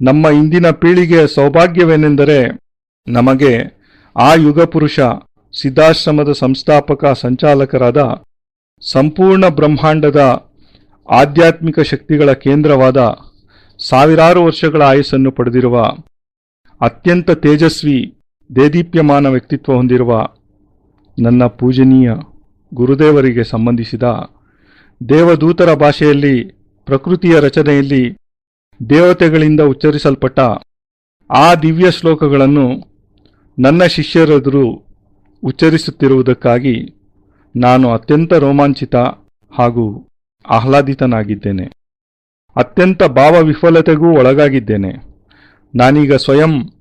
ನಮ್ಮ ಇಂದಿನ ಪೀಳಿಗೆಯ ಸೌಭಾಗ್ಯವೇನೆಂದರೆ ನಮಗೆ ಆ ಯುಗಪುರುಷ, ಸಿದ್ಧಾಶ್ರಮದ ಸಂಸ್ಥಾಪಕ, ಸಂಚಾಲಕರಾದ ಸಂಪೂರ್ಣ ಬ್ರಹ್ಮಾಂಡದ ಆಧ್ಯಾತ್ಮಿಕ ಶಕ್ತಿಗಳ ಕೇಂದ್ರವಾದ ಸಾವಿರಾರು ವರ್ಷಗಳ ಆಯಸ್ಸನ್ನು ಪಡೆದಿರುವ ಅತ್ಯಂತ ತೇಜಸ್ವಿ, ದೇದೀಪ್ಯಮಾನ ವ್ಯಕ್ತಿತ್ವ ಹೊಂದಿರುವ ನನ್ನ ಪೂಜನೀಯ ಗುರುದೇವರಿಗೆ ಸಂಬಂಧಿಸಿದ ದೇವದೂತರ ಭಾಷೆಯಲ್ಲಿ, ಪ್ರಕೃತಿಯ ರಚನೆಯಲ್ಲಿ ದೇವತೆಗಳಿಂದ ಉಚ್ಚರಿಸಲ್ಪಟ್ಟ ಆ ದಿವ್ಯ ಶ್ಲೋಕಗಳನ್ನು ನನ್ನ ಶಿಷ್ಯರೆದುರು ಉಚ್ಚರಿಸುತ್ತಿರುವುದಕ್ಕಾಗಿ ನಾನು ಅತ್ಯಂತ ರೋಮಾಂಚಿತ ಹಾಗೂ ಆಹ್ಲಾದಿತನಾಗಿದ್ದೇನೆ. ಅತ್ಯಂತ ಭಾವ ವಿಫಲತೆಗೂ ಒಳಗಾಗಿದ್ದೇನೆ. ನಾನೀಗ ಸ್ವಯಂ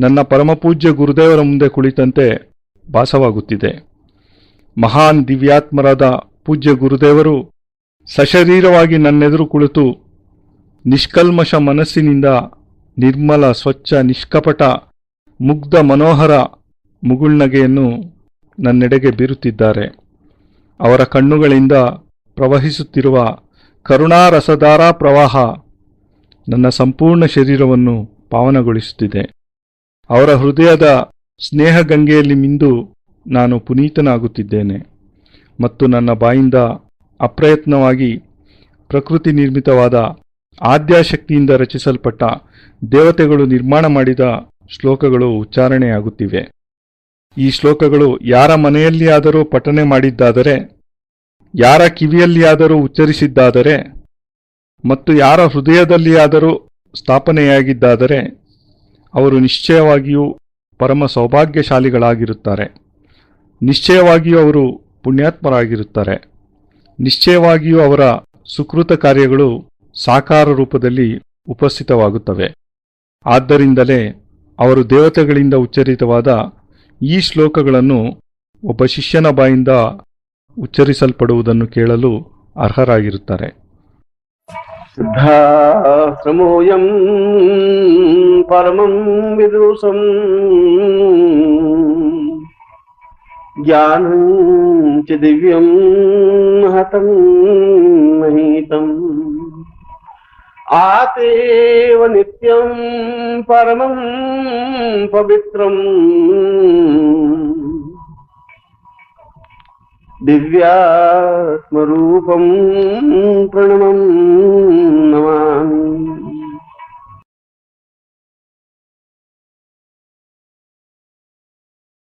ನನ್ನ ಪರಮಪೂಜ್ಯ ಗುರುದೇವರ ಮುಂದೆ ಕುಳಿತಂತೆ ಭಾಸವಾಗುತ್ತಿದೆ. ಮಹಾನ್ ದಿವ್ಯಾತ್ಮರಾದ ಪೂಜ್ಯ ಗುರುದೇವರು ಸಶರೀರವಾಗಿ ನನ್ನೆದುರು ಕುಳಿತು ನಿಷ್ಕಲ್ಮಶ ಮನಸ್ಸಿನಿಂದ ನಿರ್ಮಲ, ಸ್ವಚ್ಛ, ನಿಷ್ಕಪಟ, ಮುಗ್ಧ ಮನೋಹರ ಮುಗುಳ್ನಗೆಯನ್ನು ನನ್ನೆಡೆಗೆ ಬೀರುತ್ತಿದ್ದಾರೆ. ಅವರ ಕಣ್ಣುಗಳಿಂದ ಪ್ರವಹಿಸುತ್ತಿರುವ ಕರುಣಾರಸಧಾರಾ ಪ್ರವಾಹ ನನ್ನ ಸಂಪೂರ್ಣ ಶರೀರವನ್ನು ಪಾವನಗೊಳಿಸುತ್ತಿದೆ. ಅವರ ಹೃದಯದ ಸ್ನೇಹ ಗಂಗೆಯಲ್ಲಿ ಮಿಂದು ನಾನು ಪುನೀತನಾಗುತ್ತಿದ್ದೇನೆ ಮತ್ತು ನನ್ನ ಬಾಯಿಂದ ಅಪ್ರಯತ್ನವಾಗಿ ಪ್ರಕೃತಿ ನಿರ್ಮಿತವಾದ ಆದ್ಯಾಶಕ್ತಿಯಿಂದ ರಚಿಸಲ್ಪಟ್ಟ ದೇವತೆಗಳು ನಿರ್ಮಾಣ ಮಾಡಿದ ಶ್ಲೋಕಗಳು ಉಚ್ಚಾರಣೆಯಾಗುತ್ತಿವೆ. ಈ ಶ್ಲೋಕಗಳು ಯಾರ ಮನೆಯಲ್ಲಿಯಾದರೂ ಪಠನೆ ಮಾಡಿದ್ದಾದರೆ, ಯಾರ ಕಿವಿಯಲ್ಲಿಯಾದರೂ ಉಚ್ಚರಿಸಿದ್ದಾದರೆ, ಮತ್ತು ಯಾರ ಹೃದಯದಲ್ಲಿಯಾದರೂ ಸ್ಥಾಪನೆಯಾಗಿದ್ದಾದರೆ, ಅವರು ನಿಶ್ಚಯವಾಗಿಯೂ ಪರಮ ಸೌಭಾಗ್ಯಶಾಲಿಗಳಾಗಿರುತ್ತಾರೆ. ನಿಶ್ಚಯವಾಗಿಯೂ ಅವರು ಪುಣ್ಯಾತ್ಮರಾಗಿರುತ್ತಾರೆ. ನಿಶ್ಚಯವಾಗಿಯೂ ಅವರ ಸುಕೃತ ಕಾರ್ಯಗಳು ಸಾಕಾರ ರೂಪದಲ್ಲಿ ಉಪಸ್ಥಿತವಾಗುತ್ತವೆ. ಆದ್ದರಿಂದಲೇ ಅವರು ದೇವತೆಗಳಿಂದ ಉಚ್ಚರಿತವಾದ ಈ ಶ್ಲೋಕಗಳನ್ನು ಒಬ್ಬ ಶಿಷ್ಯನ ಬಾಯಿಂದ ಉಚ್ಚರಿಸಲ್ಪಡುವುದನ್ನು ಕೇಳಲು ಅರ್ಹರಾಗಿರುತ್ತಾರೆ. ಶ್ರಮೋಯಂ ಪರಮಂ ವಿದೃಶಂ ಜ್ಞಾನ ಚ ದಿವ್ಯಂ ಮಹತಂ ಮಹಿತಂ ആതേവ നിത്യം പരമം പവിത്രം. ദിവ്യാത്മരൂപം പ്രണമം.